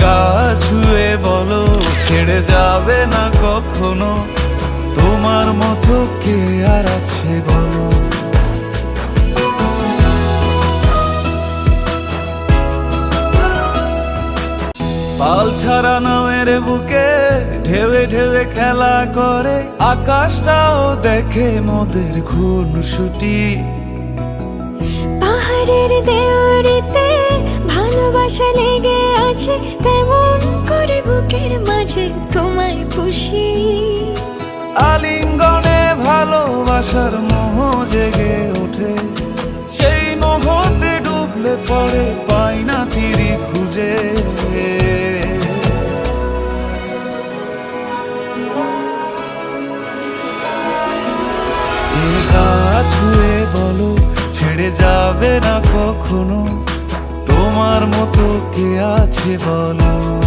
গা ছুঁয়ে বলো, ছেড়ে যাবে না কখনো? তোমার মতো কে আর আছে বলো? পাল ছাড়া নামের বুকে ঢেউে ঢেউে খেলা করে, আকাশটাও দেখে মোদের খুন ছুটি পাহাড়ের দেওয়ারিতে ভালোবাসা লেগে আছে তেমন করে বুকের মাঝে তোমায় পুষি। আলিঙ্গনে ভালোবাসার মোহ জেগে ওঠে। সেই মোহতে ডুবলে পরে পাই না তিরি খুঁজে। ছুঁয়ে বলো, ছেড়ে যাবে না কখনো। তোমার কে আছে বলো।